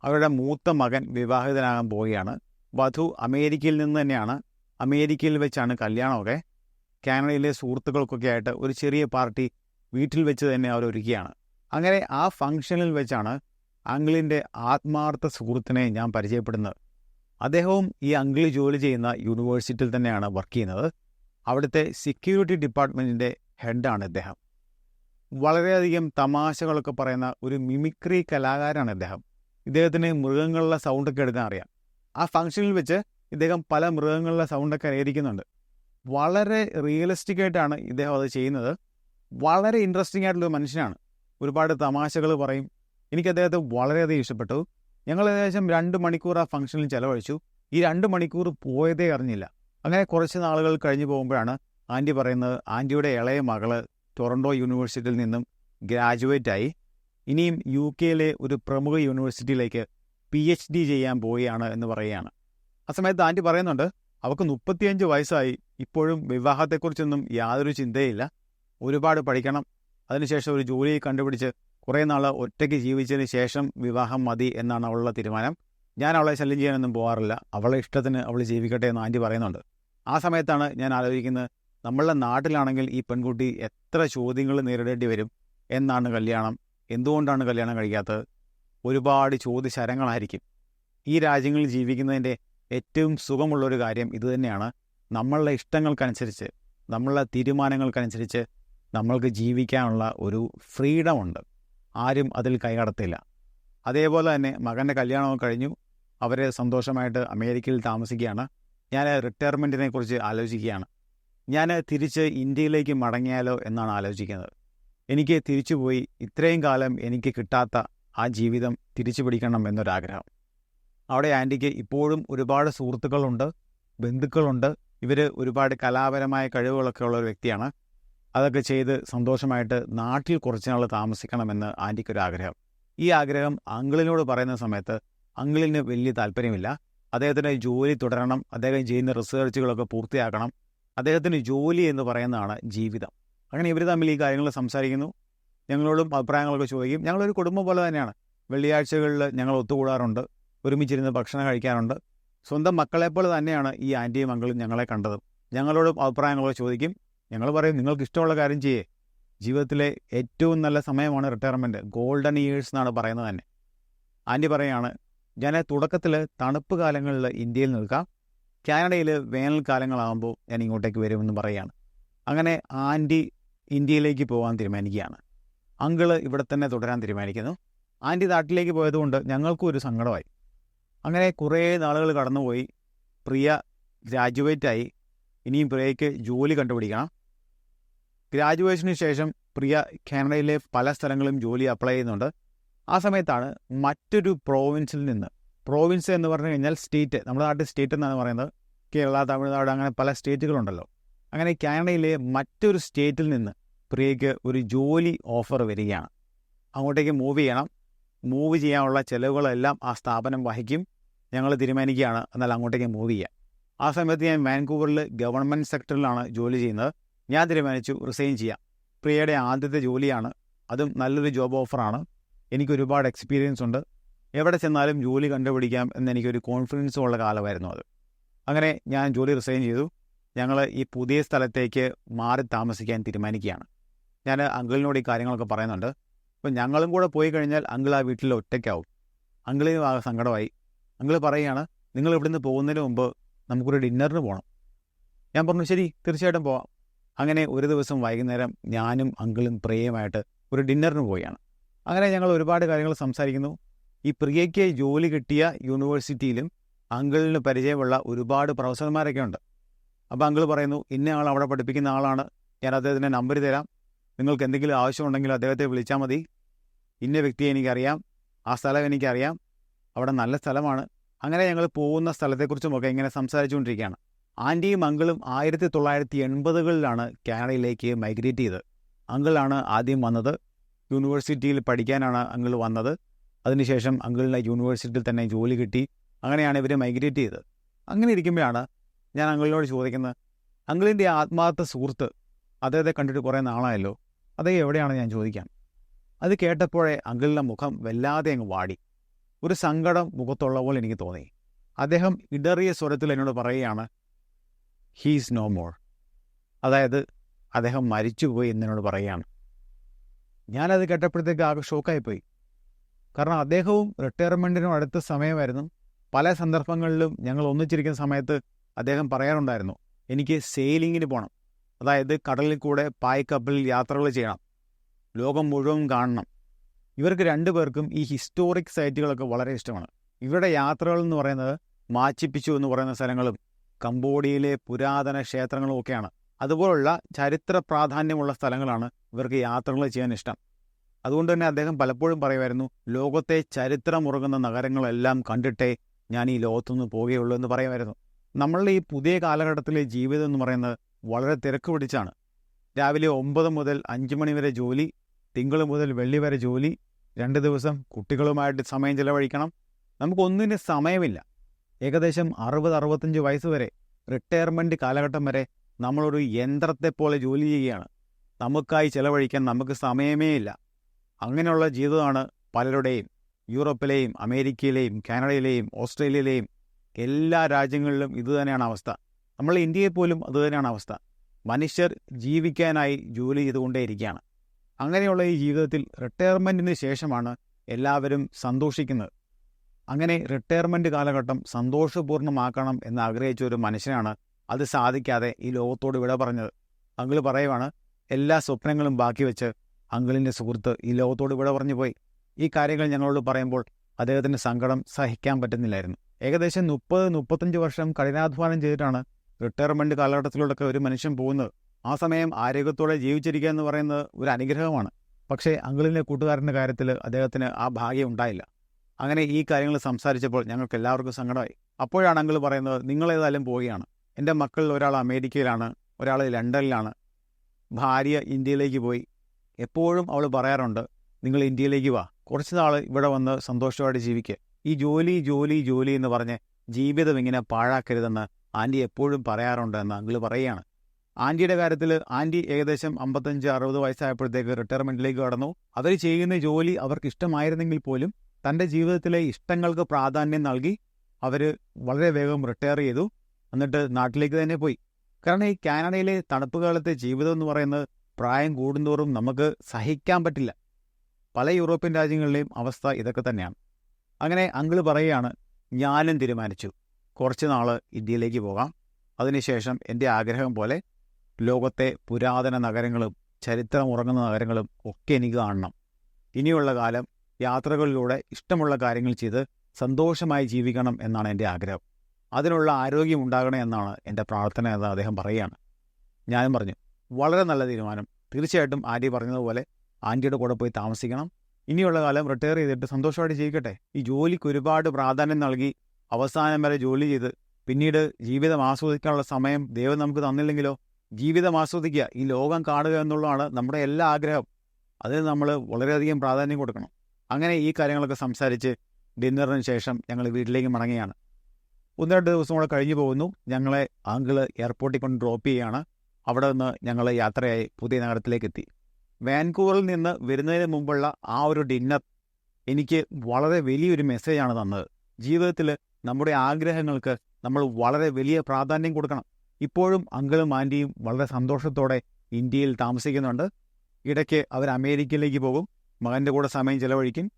അവരുടെ മൂത്ത മകൻ വിവാഹിതനാകാൻ പോവുകയാണ്. വധു അമേരിക്കയിൽ നിന്ന് തന്നെയാണ്. അമേരിക്കയിൽ വെച്ചാണ് കല്യാണമൊക്കെ. കാനഡയിലെ സുഹൃത്തുക്കൾക്കൊക്കെ ആയിട്ട് ഒരു ചെറിയ പാർട്ടി വീട്ടിൽ വെച്ച് തന്നെ അവർ ഒരുക്കുകയാണ്. അങ്ങനെ ആ ഫംഗ്ഷനിൽ വെച്ചാണ് അങ്കിളിന്റെ ആത്മാർത്ഥ സുഹൃത്തിനെ ഞാൻ പരിചയപ്പെടുന്നത്. അദ്ദേഹവും ഈ അങ്കിൾ ജോലി ചെയ്യുന്ന യൂണിവേഴ്സിറ്റിയിൽ തന്നെയാണ് വർക്ക് ചെയ്യുന്നത്. അവിടുത്തെ സെക്യൂരിറ്റി ഡിപ്പാർട്ട്മെന്റിന്റെ ഹെഡാണ് ഇദ്ദേഹം. വളരെയധികം തമാശകളൊക്കെ പറയുന്ന ഒരു മിമിക്രി കലാകാരാണ് ഇദ്ദേഹം. ഇദ്ദേഹത്തിന് മൃഗങ്ങളുടെ സൗണ്ടൊക്കെ എടുക്കാൻ അറിയാം. ആ ഫംഗ്ഷനിൽ വെച്ച് ഇദ്ദേഹം പല മൃഗങ്ങളുടെ സൗണ്ടൊക്കെ അനുകരിക്കുന്നുണ്ട് വളരെ റിയലിസ്റ്റിക് ആയിട്ടാണ് ഇദ്ദേഹം അത് ചെയ്യുന്നത്. വളരെ ഇൻട്രസ്റ്റിംഗ് ആയിട്ടുള്ള മനുഷ്യനാണ്. ഒരുപാട് തമാശകൾ പറയും. എനിക്ക് അദ്ദേഹത്തെ വളരെയധികം ഇഷ്ടപ്പെട്ടു. ഞങ്ങൾ ഏകദേശം രണ്ട് മണിക്കൂർ ആ ഫംഗ്ഷനിൽ ചിലവഴിച്ചു. ഈ രണ്ട് മണിക്കൂർ പോയതേ അറിഞ്ഞില്ല. അങ്ങനെ കുറച്ച് നാളുകൾ കഴിഞ്ഞു പോകുമ്പോഴാണ് ആന്റി പറയുന്നത് ആന്റിയുടെ ഇളയ മകൾ ടൊറൻഡോ യൂണിവേഴ്സിറ്റിയിൽ നിന്നും ഗ്രാജുവേറ്റ് ആയി. ഇനിയും യു കെയിലെ ഒരു പ്രമുഖ യൂണിവേഴ്സിറ്റിയിലേക്ക് പി എച്ച് ഡി ചെയ്യാൻ പോവുകയാണ് എന്ന് പറയുകയാണ്. ആ സമയത്ത് ആന്റി പറയുന്നുണ്ട് അവൾക്ക് മുപ്പത്തിയഞ്ച് വയസ്സായി. ഇപ്പോഴും വിവാഹത്തെക്കുറിച്ചൊന്നും യാതൊരു ചിന്തയില്ല. ഒരുപാട് പഠിക്കണം. അതിനുശേഷം ഒരു ജോലി കണ്ടുപിടിച്ച് കുറേ നാൾ ഒറ്റയ്ക്ക് ജീവിച്ചതിന് ശേഷം വിവാഹം മതി എന്നാണ് അവളുടെ തീരുമാനം. ഞാൻ അവളെ ശല്യം ചെയ്യാനൊന്നും പോകാറില്ല അവളെ ഇഷ്ടത്തിന് അവൾ ജീവിക്കട്ടെ എന്ന് ആന്റി പറയുന്നുണ്ട്. ആ സമയത്താണ് ഞാൻ ആലോചിക്കുന്നത് നമ്മളുടെ നാട്ടിലാണെങ്കിൽ ഈ പെൺകുട്ടി എത്ര ചോദ്യങ്ങൾ നേരിടേണ്ടി വരും എന്നാണ് കല്യാണം. എന്തുകൊണ്ടാണ് കല്യാണം കഴിക്കാത്തത്? ഒരുപാട് ചോദ്യശരങ്ങളായിരിക്കും. ഈ രാജ്യങ്ങളിൽ ജീവിക്കുന്നതിന്റെ ഏറ്റവും സുഖമുള്ളൊരു കാര്യം ഇതുതന്നെയാണ് നമ്മളുടെ ഇഷ്ടങ്ങൾക്കനുസരിച്ച് നമ്മളുടെ തീരുമാനങ്ങൾക്കനുസരിച്ച് നമ്മൾക്ക് ജീവിക്കാനുള്ള ഒരു ഫ്രീഡം ഉണ്ട്. ആരും അതിൽ കൈകടത്തില്ല. അതേപോലെ തന്നെ മകന്റെ കല്യാണമൊക്കെ കഴിഞ്ഞു. അവരെ സന്തോഷമായിട്ട് അമേരിക്കയിൽ താമസിക്കുകയാണ്. ഞാൻ റിട്ടയർമെന്റിനെ കുറിച്ച് ആലോചിക്കുകയാണ്. ഞാൻ തിരിച്ച് ഇന്ത്യയിലേക്ക് മടങ്ങിയാലോ എന്നാണ് ആലോചിക്കുന്നത്. എനിക്ക് തിരിച്ചു പോയി ഇത്രയും കാലം എനിക്ക് കിട്ടാത്ത ആ ജീവിതം തിരിച്ചു പിടിക്കണം എന്നൊരാഗ്രഹം. അവിടെ ആന്റിക്ക് ഇപ്പോഴും ഒരുപാട് സുഹൃത്തുക്കളുണ്ട് ബന്ധുക്കളുണ്ട്. ഇവർ ഒരുപാട് കലാപരമായ കഴിവുകളൊക്കെ ഉള്ള ഒരു വ്യക്തിയാണ്. അതൊക്കെ ചെയ്ത് സന്തോഷമായിട്ട് നാട്ടിൽ കുറച്ച് നാൾ താമസിക്കണമെന്ന് ആന്റിക്കൊരു ആഗ്രഹം. ഈ ആഗ്രഹം അങ്കിളിനോട് പറയുന്ന സമയത്ത് അങ്കിളിന് വലിയ താല്പര്യമില്ല. അദ്ദേഹത്തിന് ജോലി തുടരണം. അദ്ദേഹം ചെയ്യുന്ന റിസർച്ചുകളൊക്കെ പൂർത്തിയാക്കണം. അദ്ദേഹത്തിന് ജോലി എന്ന് പറയുന്നതാണ് ജീവിതം. അങ്ങനെ ഇവർ തമ്മിൽ ഈ കാര്യങ്ങൾ സംസാരിക്കുന്നു. ഞങ്ങളോടും അഭിപ്രായങ്ങളൊക്കെ ചോദിക്കും. ഞങ്ങളൊരു കുടുംബം പോലെ തന്നെയാണ്. വെള്ളിയാഴ്ചകളിൽ ഞങ്ങൾ ഒത്തുകൂടാറുണ്ട്. ഒരുമിച്ചിരുന്ന് ഭക്ഷണം കഴിക്കാറുണ്ട്. സ്വന്തം മക്കളെപ്പോലെ തന്നെയാണ് ഈ ആന്റിയും അങ്കിളും ഞങ്ങളെ കണ്ടത്. ഞങ്ങളോടും അഭിപ്രായങ്ങളൊക്കെ ചോദിക്കും. ഞങ്ങൾ പറയും നിങ്ങൾക്ക് ഇഷ്ടമുള്ള കാര്യം ചെയ്യേ. ജീവിതത്തിലെ ഏറ്റവും നല്ല സമയമാണ് റിട്ടയർമെന്റ് ഗോൾഡൻ ഇയേഴ്സ് എന്നാണ് പറയുന്നത് തന്നെ. ആന്റി പറയാണ് ഞാൻ തുടക്കത്തിൽ തണുപ്പ് കാലങ്ങളിൽ ഇന്ത്യയിൽ നിൽക്കാം. കാനഡയിൽ വേനൽക്കാലങ്ങളാകുമ്പോൾ ഞാൻ ഇങ്ങോട്ടേക്ക് വരുമെന്ന് പറയുകയാണ് അങ്ങനെ ആന്റി ഇന്ത്യയിലേക്ക് പോകാൻ തീരുമാനിക്കുകയാണ്. അങ്കിൾ ഇവിടെ തന്നെ തുടരാൻ തീരുമാനിക്കുന്നു. ആന്റി നാട്ടിലേക്ക് പോയതുകൊണ്ട് ഞങ്ങൾക്കും ഒരു സങ്കടമായി. അങ്ങനെ കുറേ നാളുകൾ കടന്നുപോയി. പ്രിയ ഗ്രാജുവേറ്റായി ഇനിയും പ്രിയയ്ക്ക് ജോലി കണ്ടുപിടിക്കണം. ഗ്രാജുവേഷന് ശേഷം പ്രിയ കാനഡയിലെ പല സ്ഥലങ്ങളും ജോലി അപ്ലൈ ചെയ്യുന്നുണ്ട്. ആ സമയത്താണ് മറ്റൊരു പ്രോവിൻസിൽ നിന്ന് പ്രോവിൻസ് എന്ന് പറഞ്ഞു കഴിഞ്ഞാൽ സ്റ്റേറ്റ് നമ്മുടെ നാട്ടിൽ സ്റ്റേറ്റ് എന്നാണ് പറയുന്നത്. കേരള തമിഴ്നാട് അങ്ങനെ പല സ്റ്റേറ്റുകളുണ്ടല്ലോ അങ്ങനെ കാനഡയിലെ മറ്റൊരു സ്റ്റേറ്റിൽ നിന്ന് പ്രിയയ്ക്ക് ഒരു ജോലി ഓഫർ വരികയാണ്. അങ്ങോട്ടേക്ക് മൂവ് ചെയ്യണം. മൂവ് ചെയ്യാനുള്ള ചിലവുകളെല്ലാം ആ സ്ഥാപനം വഹിക്കും. ഞങ്ങൾ തീരുമാനിക്കുകയാണ്. എന്നാൽ അങ്ങോട്ടേക്ക് മൂവ് ചെയ്യാം. ആ സമയത്ത് ഞാൻ വാൻകൂവറിൽ ഗവൺമെന്റ് സെക്ടറിലാണ് ജോലി ചെയ്യുന്നത്. ഞാൻ തീരുമാനിച്ചു റിസൈൻ ചെയ്യാം. പ്രിയയുടെ ആദ്യത്തെ ജോലിയാണ്. അതും നല്ലൊരു ജോബ് ഓഫറാണ് എനിക്ക് ഒരുപാട് എക്സ്പീരിയൻസ് ഉണ്ട്. എവിടെ ചെന്നാലും ജോലി കണ്ടുപിടിക്കാം എന്നെനിക്കൊരു കോൺഫിഡൻസും ഉള്ള കാലമായിരുന്നു അത്. അങ്ങനെ ഞാൻ ജോലി റിസൈൻ ചെയ്തു. ഞങ്ങൾ ഈ പുതിയ സ്ഥലത്തേക്ക് മാറി താമസിക്കാൻ തീരുമാനിക്കുകയാണ്. ഞാൻ അങ്കിളിനോട് ഈ കാര്യങ്ങളൊക്കെ പറയുന്നുണ്ട്. അപ്പോൾ ഞങ്ങളും കൂടെ പോയി കഴിഞ്ഞാൽ അങ്കിൾ ആ വീട്ടിൽ ഒറ്റയ്ക്കാവും. അങ്കിളിന് ആകെ സങ്കടമായി. അങ്കിൾ പറയുകയാണ് നിങ്ങൾ ഇവിടുന്ന് പോകുന്നതിന് മുമ്പ് നമുക്കൊരു ഡിന്നറിന് പോകണം ഞാൻ പറഞ്ഞു ശരി തീർച്ചയായിട്ടും പോവാം. അങ്ങനെ ഒരു ദിവസം വൈകുന്നേരം ഞാനും അങ്കിളും പ്രിയയുമായിട്ട് ഒരു ഡിന്നറിന് പോയാണ് അങ്ങനെ ഞങ്ങൾ ഒരുപാട് കാര്യങ്ങൾ സംസാരിക്കുന്നു. ഈ പ്രിയയ്ക്ക് ജോലി കിട്ടിയ യൂണിവേഴ്സിറ്റിയിലും അങ്കിളിന് പരിചയമുള്ള ഒരുപാട് പ്രൊഫസർമാരൊക്കെ ഉണ്ട്. അപ്പോൾ അങ്കിൾ പറയുന്നു ഇന്ന ആൾ അവിടെ പഠിപ്പിക്കുന്ന ആളാണ്. ഞാൻ അദ്ദേഹത്തിന്റെ നമ്പർ തരാം. നിങ്ങൾക്ക് എന്തെങ്കിലും ആവശ്യമുണ്ടെങ്കിൽ അദ്ദേഹത്തെ വിളിച്ചാൽ മതി. ഇന്ന വ്യക്തിയെ എനിക്കറിയാം. ആ സ്ഥലം എനിക്കറിയാം. അവിടെ നല്ല സ്ഥലമാണ്. അങ്ങനെ ഞങ്ങൾ പോകുന്ന സ്ഥലത്തെക്കുറിച്ചുമൊക്കെ ഇങ്ങനെ സംസാരിച്ചുകൊണ്ടിരിക്കുകയാണ്. ആന്റിയും അങ്കിളും ആയിരത്തി തൊള്ളായിരത്തി എൺപതുകളിലാണ് കാനഡയിലേക്ക് മൈഗ്രേറ്റ് ചെയ്തത്. അങ്കിളാണ് ആദ്യം വന്നത്. യൂണിവേഴ്സിറ്റിയിൽ പഠിക്കാനാണ് അങ്കിൾ വന്നത്. അതിനുശേഷം അങ്കിളിനെ യൂണിവേഴ്സിറ്റിയിൽ തന്നെ ജോലി കിട്ടി. അങ്ങനെയാണ് ഇവർ മൈഗ്രേറ്റ് ചെയ്തത്. അങ്ങനെ ഇരിക്കുമ്പോഴാണ് ഞാൻ അങ്കിളിനോട് ചോദിക്കുന്നത് അങ്കിളിന്റെ ആത്മാർത്ഥ സുഹൃത്ത് അദ്ദേഹത്തെ കണ്ടിട്ട് കുറേ നാളായല്ലോ അതേ എവിടെയാണ് ഞാൻ ചോദിക്കാം. അത് കേട്ടപ്പോഴേ അങ്കിളിന്റെ മുഖം വല്ലാതെ അങ്ങ് വാടി. ഒരു സങ്കടം മുഖത്തുള്ള പോലെ എനിക്ക് തോന്നി. അദ്ദേഹം ഇടറിയ സ്വരത്തിൽ എന്നോട് പറയുകയാണ് ഹീസ് നോ മോർ അതായത് അദ്ദേഹം മരിച്ചുപോയി എന്നോട് പറയുകയാണ് ഞാനത് കേട്ടപ്പോഴത്തേക്ക് ആകെ ഷോക്കായിപ്പോയി. കാരണം അദ്ദേഹവും റിട്ടയർമെന്റിനും അടുത്ത സമയമായിരുന്നു. പല സന്ദർഭങ്ങളിലും ഞങ്ങൾ ഒന്നിച്ചിരിക്കുന്ന സമയത്ത് അദ്ദേഹം പറയാറുണ്ടായിരുന്നു എനിക്ക് സെയിലിങ്ങിന് പോകണം അതായത് കടലിൽ കൂടെ പായ്ക്കപ്പലിൽ യാത്രകൾ ചെയ്യണം. ലോകം മുഴുവൻ കാണണം. ഇവർക്ക് രണ്ടു പേർക്കും ഈ ഹിസ്റ്റോറിക് സൈറ്റുകളൊക്കെ വളരെ ഇഷ്ടമാണ്. ഇവരുടെ യാത്രകൾ എന്ന് പറയുന്നത് മാച്ചിപ്പിച്ചു എന്ന് പറയുന്ന സ്ഥലങ്ങളും കംബോഡിയയിലെ പുരാതന ക്ഷേത്രങ്ങളുമൊക്കെയാണ് അതുപോലുള്ള ചരിത്ര പ്രാധാന്യമുള്ള സ്ഥലങ്ങളാണ് ഇവർക്ക് യാത്രകൾ ചെയ്യാൻ ഇഷ്ടം. അതുകൊണ്ട് തന്നെ അദ്ദേഹം പലപ്പോഴും പറയുമായിരുന്നു ലോകത്തെ ചരിത്രമുറങ്ങുന്ന നഗരങ്ങളെല്ലാം കണ്ടിട്ടേ ഞാൻ ഈ ലോകത്തുനിന്ന് പോവുകയുള്ളൂ എന്ന് പറയുമായിരുന്നു. നമ്മളുടെ ഈ പുതിയ കാലഘട്ടത്തിലെ ജീവിതം എന്ന് പറയുന്നത് വളരെ തിരക്ക് പിടിച്ചാണ്. രാവിലെ ഒമ്പത് മുതൽ അഞ്ച് മണി വരെ ജോലി തിങ്കൾ മുതൽ വെള്ളി വരെ ജോലി രണ്ട് ദിവസം കുട്ടികളുമായിട്ട് സമയം ചിലവഴിക്കണം. നമുക്കൊന്നിന് സമയമില്ല. ഏകദേശം അറുപത് അറുപത്തഞ്ച് വയസ്സ് വരെ റിട്ടയർമെന്റ് കാലഘട്ടം വരെ നമ്മളൊരു യന്ത്രത്തെ പോലെ ജോലി ചെയ്യുകയാണ്. നമുക്കായി ചിലവഴിക്കാൻ നമുക്ക് സമയമേ ഇല്ല. അങ്ങനെയുള്ള ജീവിതമാണ് പലരുടെയും യൂറോപ്പിലെയും അമേരിക്കയിലെയും കാനഡയിലെയും ഓസ്ട്രേലിയയിലെയും എല്ലാ രാജ്യങ്ങളിലും ഇതുതന്നെയാണ് അവസ്ഥ. നമ്മൾ ഇന്ത്യയിൽ പോലും അതുതന്നെയാണ് അവസ്ഥ. മനുഷ്യർ ജീവിക്കാനായി ജോലി ചെയ്തുകൊണ്ടേയിരിക്കുകയാണ് അങ്ങനെയുള്ള ഈ ജീവിതത്തിൽ റിട്ടയർമെന്റിന് ശേഷമാണ് എല്ലാവരും സന്തോഷിക്കുന്നത്. അങ്ങനെ റിട്ടയർമെന്റ് കാലഘട്ടം സന്തോഷപൂർണമാക്കണം എന്ന് ആഗ്രഹിച്ച ഒരു മനുഷ്യനാണ് അത് സാധിക്കാതെ ഈ ലോകത്തോട് വിട പറഞ്ഞത്. അങ്കിൾ പറയുവാണ് എല്ലാ സ്വപ്നങ്ങളും ബാക്കി വെച്ച് അങ്കിളിന്റെ സുഹൃത്ത് ഈ ലോകത്തോട് വിട പറഞ്ഞു പോയി. ഈ കാര്യങ്ങൾ ഞങ്ങളോട് പറയുമ്പോൾ അദ്ദേഹത്തിന്റെ സങ്കടം സഹിക്കാൻ പറ്റുന്നില്ലായിരുന്നു. ഏകദേശം മുപ്പത് മുപ്പത്തഞ്ച് വർഷം കഠിനാധ്വാനം ചെയ്തിട്ടാണ് റിട്ടയർമെന്റ് കാലഘട്ടത്തിലൂടെയൊക്കെ ഒരു മനുഷ്യൻ പോകുന്നത്. ആ സമയം ആരോഗ്യത്തോടെ ജീവിച്ചിരിക്കുക എന്ന് പറയുന്നത് ഒരു അനുഗ്രഹമാണ്. പക്ഷേ അങ്കിളിന്റെ കൂട്ടുകാരന്റെ കാര്യത്തിൽ അദ്ദേഹത്തിന് ആ ഭാഗ്യം ഉണ്ടായില്ല. അങ്ങനെ ഈ കാര്യങ്ങൾ സംസാരിച്ചപ്പോൾ ഞങ്ങൾക്ക് എല്ലാവർക്കും സങ്കടമായി. അപ്പോഴാണ് അങ്കിൾ പറയുന്നത് നിങ്ങളേതായാലും പോവുകയാണ്. എന്റെ മക്കളിൽ ഒരാൾ അമേരിക്കയിലാണ് ഒരാൾ ലണ്ടനിലാണ്. ഭാര്യ ഇന്ത്യയിലേക്ക് പോയി. എപ്പോഴും അവൾ പറയാറുണ്ട് നിങ്ങൾ ഇന്ത്യയിലേക്ക് വാ. കുറച്ച് നാൾ ഇവിടെ വന്ന് സന്തോഷമായിട്ട് ജീവിക്കുക ഈ ജോലി ജോലി ജോലി എന്ന് പറഞ്ഞ് ജീവിതം ഇങ്ങനെ പാഴാക്കരുതെന്ന് ആന്റി എപ്പോഴും പറയാറുണ്ട് എന്ന് അങ്കിൾ പറയുകയാണ്. ആന്റിയുടെ കാര്യത്തിൽ ആന്റി ഏകദേശം അമ്പത്തഞ്ച് അറുപത് വയസ്സായപ്പോഴത്തേക്ക് റിട്ടയർമെന്റിലേക്ക് കടന്നു. അവർ ചെയ്യുന്ന ജോലി അവർക്ക് ഇഷ്ടമായിരുന്നെങ്കിൽ പോലും തന്റെ ജീവിതത്തിലെ ഇഷ്ടങ്ങൾക്ക് പ്രാധാന്യം നൽകി അവർ വളരെ വേഗം റിട്ടയർ ചെയ്തു. എന്നിട്ട് നാട്ടിലേക്ക് തന്നെ പോയി. കാരണം ഈ കാനഡയിലെ തണുപ്പ് കാലത്തെ ജീവിതം എന്ന് പറയുന്നത് പ്രായം കൂടുന്തോറും നമുക്ക് സഹിക്കാൻ പറ്റില്ല. പല യൂറോപ്യൻ രാജ്യങ്ങളിലെയും അവസ്ഥ ഇതൊക്കെ തന്നെയാണ്. അങ്ങനെ അങ്കിൾ പറയുകയാണ് ഞാനും തീരുമാനിച്ചു. കുറച്ച് നാൾ ഇന്ത്യയിലേക്ക് പോകാം. അതിനുശേഷം എന്റെ ആഗ്രഹം പോലെ ലോകത്തെ പുരാതന നഗരങ്ങളും ചരിത്രം ഉറങ്ങുന്ന നഗരങ്ങളും ഒക്കെ എനിക്ക് കാണണം. ഇനിയുള്ള കാലം യാത്രകളിലൂടെ ഇഷ്ടമുള്ള കാര്യങ്ങൾ ചെയ്ത് സന്തോഷമായി ജീവിക്കണം എന്നാണ് എന്റെ ആഗ്രഹം. അതിനുള്ള ആരോഗ്യം ഉണ്ടാകണേ എന്നാണ് എന്റെ പ്രാർത്ഥന എന്ന് അദ്ദേഹം പറയുകയാണ്. ഞാനും പറഞ്ഞു വളരെ നല്ല തീരുമാനം. തീർച്ചയായിട്ടും ആന്റി പറഞ്ഞതുപോലെ ആന്റിയുടെ കൂടെ പോയി താമസിക്കണം. ഇനിയുള്ള കാലം റിട്ടയർ ചെയ്തിട്ട് സന്തോഷമായിട്ട് ജീവിക്കട്ടെ. ഈ ജോലിക്ക് ഒരുപാട് പ്രാധാന്യം നൽകി അവസാനം വരെ ജോലി ചെയ്ത് പിന്നീട് ജീവിതം ആസ്വദിക്കാനുള്ള സമയം ദൈവം നമുക്ക് തന്നില്ലെങ്കിലോ? ജീവിതം ആസ്വദിക്കുക. ഈ ലോകം കാണുക എന്നുള്ളതാണ് നമ്മുടെ എല്ലാ ആഗ്രഹം അതിന് നമ്മൾ വളരെയധികം പ്രാധാന്യം കൊടുക്കണം. അങ്ങനെ ഈ കാര്യങ്ങളൊക്കെ സംസാരിച്ച് ഡിന്നറിന് ശേഷം ഞങ്ങൾ വീട്ടിലേക്ക് മടങ്ങുകയാണ്. ഒന്ന് രണ്ട് ദിവസം കൂടെ കഴിഞ്ഞു പോകുന്നു. ഞങ്ങളെ ആങ്കിൾ എയർപോർട്ടിൽ കൊണ്ട് ഡ്രോപ്പ് ചെയ്യുകയാണ്. അവിടെ നിന്ന് ഞങ്ങൾ യാത്രയായി പുതിയ നഗരത്തിലേക്ക് എത്തി. വാൻകൂവറിൽ നിന്ന് വരുന്നതിന് മുമ്പുള്ള ആ ഒരു ഡിന്നർ എനിക്ക് വളരെ വലിയൊരു മെസ്സേജാണ് തന്നത്. ജീവിതത്തിൽ നമ്മുടെ ആഗ്രഹങ്ങൾക്ക് നമ്മൾ വളരെ വലിയ പ്രാധാന്യം കൊടുക്കണം. ഇപ്പോഴും അങ്കിളും ആന്റിയും വളരെ സന്തോഷത്തോടെ ഇന്ത്യയിൽ താമസിക്കുന്നുണ്ട്. ഇടയ്ക്ക് അവർ അമേരിക്കയിലേക്ക് പോകും. മകന്റെ കൂടെ സമയം ചിലവഴിക്കും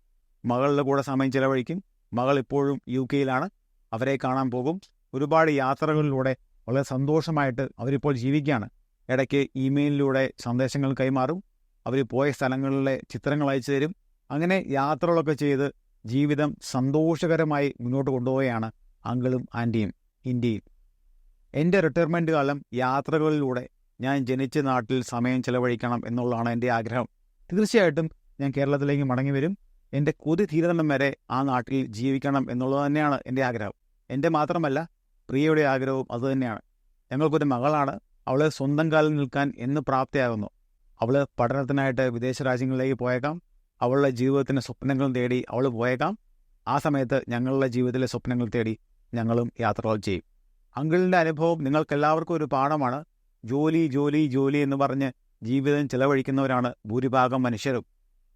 മകളുടെ കൂടെ സമയം ചിലവഴിക്കും മകൾ ഇപ്പോഴും യു കെയിലാണ് അവരെ കാണാൻ പോകും. ഒരുപാട് യാത്രകളിലൂടെ വളരെ സന്തോഷമായിട്ട് അവരിപ്പോൾ ജീവിക്കുകയാണ്. ഇടയ്ക്ക് ഇമെയിലിലൂടെ സന്ദേശങ്ങൾ കൈമാറും അവർ പോയ സ്ഥലങ്ങളിലെ ചിത്രങ്ങൾ അയച്ചു തരും. അങ്ങനെ യാത്രകളൊക്കെ ചെയ്ത് ജീവിതം സന്തോഷകരമായി മുന്നോട്ട് കൊണ്ടുപോവുകയാണ് അങ്കിളും ആന്റിയും ഇന്ത്യയിൽ എന്റെ റിട്ടയർമെന്റ് കാലം യാത്രകളിലൂടെ ഞാൻ ജനിച്ച നാട്ടിൽ സമയം ചിലവഴിക്കണം എന്നുള്ളതാണ് എന്റെ ആഗ്രഹം. തീർച്ചയായിട്ടും ഞാൻ കേരളത്തിലേക്ക് മടങ്ങി വരും. എന്റെ കൊതി തീരണം വരെ ആ നാട്ടിൽ ജീവിക്കണം എന്നുള്ളത് തന്നെയാണ് എന്റെ ആഗ്രഹം. എന്റെ മാത്രമല്ല പ്രിയയുടെ ആഗ്രഹവും അതുതന്നെയാണ് ഞങ്ങൾക്കൊരു മകളാണ്. അവളെ സ്വന്തം കാലിൽ നിൽക്കാൻ എന്ന് പ്രാപ്തിയാകുന്നു. അവൾ പഠനത്തിനായിട്ട് വിദേശ രാജ്യങ്ങളിലേക്ക് പോയേക്കാം. അവളുടെ ജീവിതത്തിന്റെ സ്വപ്നങ്ങളും തേടി അവൾ പോയേക്കാം. ആ സമയത്ത് ഞങ്ങളുടെ ജീവിതത്തിലെ സ്വപ്നങ്ങൾ തേടി ഞങ്ങളും യാത്രകൾ ചെയ്യും. അങ്കിളിന്റെ അനുഭവം നിങ്ങൾക്കെല്ലാവർക്കും ഒരു പാഠമാണ്. ജോലി ജോലി ജോലി എന്ന് പറഞ്ഞ് ജീവിതം ചിലവഴിക്കുന്നവരാണ് ഭൂരിഭാഗം മനുഷ്യരും.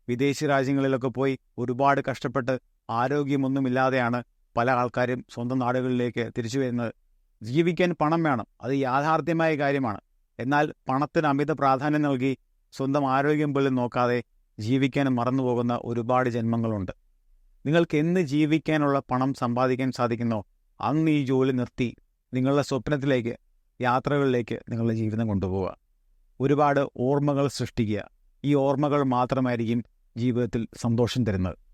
വിദേശ രാജ്യങ്ങളിലൊക്കെ പോയി ഒരുപാട് കഷ്ടപ്പെട്ട് ആരോഗ്യമൊന്നുമില്ലാതെയാണ് പല ആൾക്കാരും സ്വന്തം നാടുകളിലേക്ക് തിരിച്ചു വരുന്നത്. ജീവിക്കാൻ പണം വേണം. അത് യാഥാർത്ഥ്യമായ കാര്യമാണ്. എന്നാൽ പണത്തിന് അമിത പ്രാധാന്യം നൽകി സ്വന്തം ആരോഗ്യം പോലും നോക്കാതെ ജീവിക്കാൻ മറന്നുപോകുന്ന ഒരുപാട് ജന്മങ്ങളുണ്ട്. നിങ്ങൾക്ക് എന്ന് ജീവിക്കാനുള്ള പണം സമ്പാദിക്കാൻ സാധിക്കുന്നോ അന്ന് ഈ ജോലി നിർത്തി നിങ്ങളുടെ സ്വപ്നത്തിലേക്ക് യാത്രകളിലേക്ക് നിങ്ങളുടെ ജീവിതം കൊണ്ടുപോവുക. ഒരുപാട് ഓർമ്മകൾ സൃഷ്ടിക്കുക. ഈ ഓർമ്മകൾ മാത്രമായിരിക്കും ജീവിതത്തിൽ സന്തോഷം തരുന്നത്.